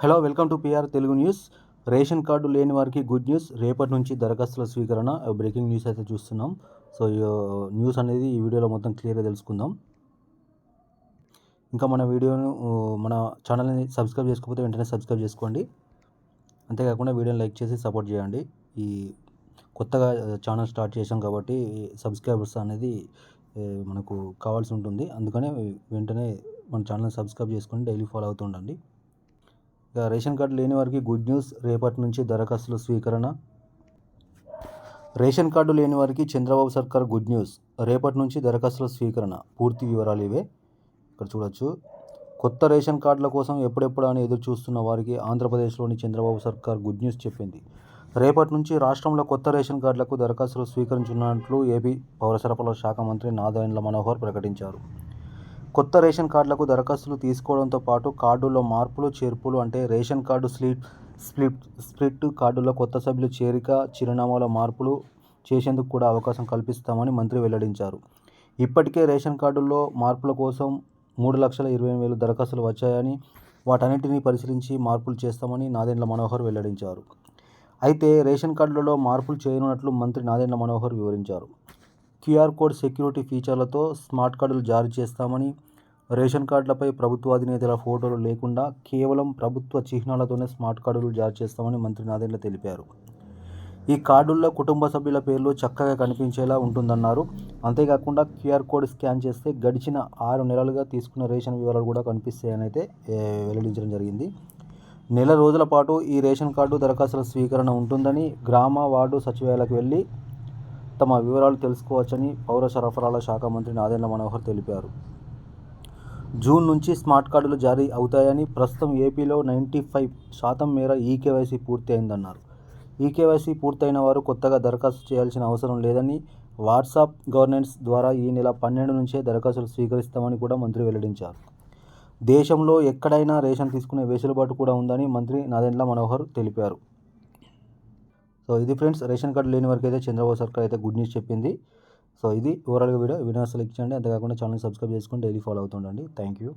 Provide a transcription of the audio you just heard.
Hello welcome to PR Telugu news. Ration card లేని వారికి good news. రేపటి నుంచి దరఖాస్తుల స్వీకరణ బ్రేకింగ్ న్యూస్ అయితే చూస్తున్నాం. సో ఈ న్యూస్ అనేది ఈ వీడియోలో మొత్తం క్లియర్గా తెలుసుకుందాం. ఇంకా మన వీడియోను మన ఛానల్ని సబ్స్క్రైబ్ చేసుకోకపోతే వెంటనే సబ్స్క్రైబ్ చేసుకోండి. అంతేకాకుండా వీడియోని లైక్ చేసి సపోర్ట్ చేయండి. ఈ కొత్తగా ఛానల్ స్టార్ట్ చేసాం కాబట్టి సబ్స్క్రైబర్స్ అనేది మనకు కావాల్సి ఉంటుంది. అందుకనే వెంటనే మన ఛానల్ సబ్స్క్రైబ్ చేసుకొని డైలీ ఫాలో అవుతుండండి ఉండండి. రేషన్ కార్డు లేని వారికి గుడ్ న్యూస్ రేపటి నుంచి దరఖాస్తుల స్వీకరణ. రేషన్ కార్డు లేని వారికి చంద్రబాబు సర్కార్ గుడ్ న్యూస్ రేపటి నుంచి దరఖాస్తుల స్వీకరణ. పూర్తి వివరాలు ఇవే. ఇక్కడ చూడొచ్చు. కొత్త రేషన్ కార్డుల కోసం ఎప్పుడెప్పుడు అని ఎదురు చూస్తున్న వారికి ఆంధ్రప్రదేశ్లోని చంద్రబాబు సర్కార్ గుడ్ న్యూస్ చెప్పింది. రేపటి నుంచి రాష్ట్రంలో కొత్త రేషన్ కార్డులకు దరఖాస్తులు స్వీకరించనున్నట్లు ఏపీ పౌర సరఫరాల శాఖ మంత్రి నారాయణల మనోహర్ ప్రకటించారు. కొత్త రేషన్ కార్డులకు దరఖాస్తులు తీసుకోవడంతో పాటు కార్డుల్లో మార్పులు చేర్పులు అంటే ration card slip split split కార్డులో కొత్త సభ్యులు చేరిక చిరునామాల మార్పులు చేసేందుకు కూడా అవకాశం కల్పిస్తామని మంత్రి వెల్లడించారు. ఇప్పటికే రేషన్ కార్డుల్లో మార్పుల కోసం మూడు లక్షల ఇరవై వేలు దరఖాస్తులు వచ్చాయని వాటన్నిటిని పరిశీలించి మార్పులు చేస్తామని నాదెండ్ల మనోహర్ వెల్లడించారు. అయితే రేషన్ కార్డులలో మార్పులు చేయనున్నట్లు మంత్రి నాదెండ్ల మనోహర్ వివరించారు. క్యూఆర్ కోడ్ సెక్యూరిటీ ఫీచర్లతో స్మార్ట్ కార్డులు జారీ చేస్తామని రేషన్ కార్డులపై ప్రభుత్వ అధినేతల ఫోటోలు లేకుండా కేవలం ప్రభుత్వ చిహ్నాలతోనే స్మార్ట్ కార్డులు జారీ చేస్తామని మంత్రి నాదెండ్ల తెలిపారు. ఈ కార్డుల్లో కుటుంబ సభ్యుల పేర్లు చక్కగా కనిపించేలా ఉంటుందన్నారు. అంతేకాకుండా క్యూఆర్ కోడ్ స్కాన్ చేస్తే గడిచిన ఆరు నెలలుగా తీసుకున్న రేషన్ వివరాలు కూడా కనిపిస్తాయని అయితే వెల్లడించడం జరిగింది. నెల రోజుల పాటు ఈ రేషన్ కార్డు దరఖాస్తుల స్వీకరణ ఉంటుందని గ్రామ వార్డు సచివాలయాలకు వెళ్ళి తమ వివరాలు తెలుసుకోవచ్చని పౌర సరఫరాల శాఖ మంత్రి నాదెండ్ల మనోహర్ తెలిపారు. జూన్ నుంచి స్మార్ట్ కార్డులు జారీ అవుతాయని ప్రస్తుతం ఏపీలో నైంటీ ఫైవ్ శాతం మేర ఈకేవైసీ పూర్తి అయిందన్నారు ఈకేవైసీ పూర్తయిన వారు కొత్తగా దరఖాస్తు చేయాల్సిన అవసరం లేదని వాట్సాప్ గవర్నెన్స్ ద్వారా ఈ నెల పన్నెండు నుంచే దరఖాస్తులు స్వీకరిస్తామని కూడా మంత్రి వెల్లడించారు. దేశంలో ఎక్కడైనా రేషన్ తీసుకునే వెసులుబాటు కూడా ఉందని మంత్రి నాదెండ్ల మనోహర్ తెలిపారు. సో ఇది ఫ్రెండ్స్ రేషన్ కార్డు లేని వరకు అయితే చంద్రబాబు సర్కార్ అయితే గుడ్ న్యూస్ చెప్పింది. సో ఇది ఓవరాల్గా వీడియో వీడియో అసలు ఇచ్చండి అంతేకాకుండా ఛానల్ సబ్స్క్రైబ్ చేసుకొని డైలీ ఫాలో అవుతుండండి. Thank you.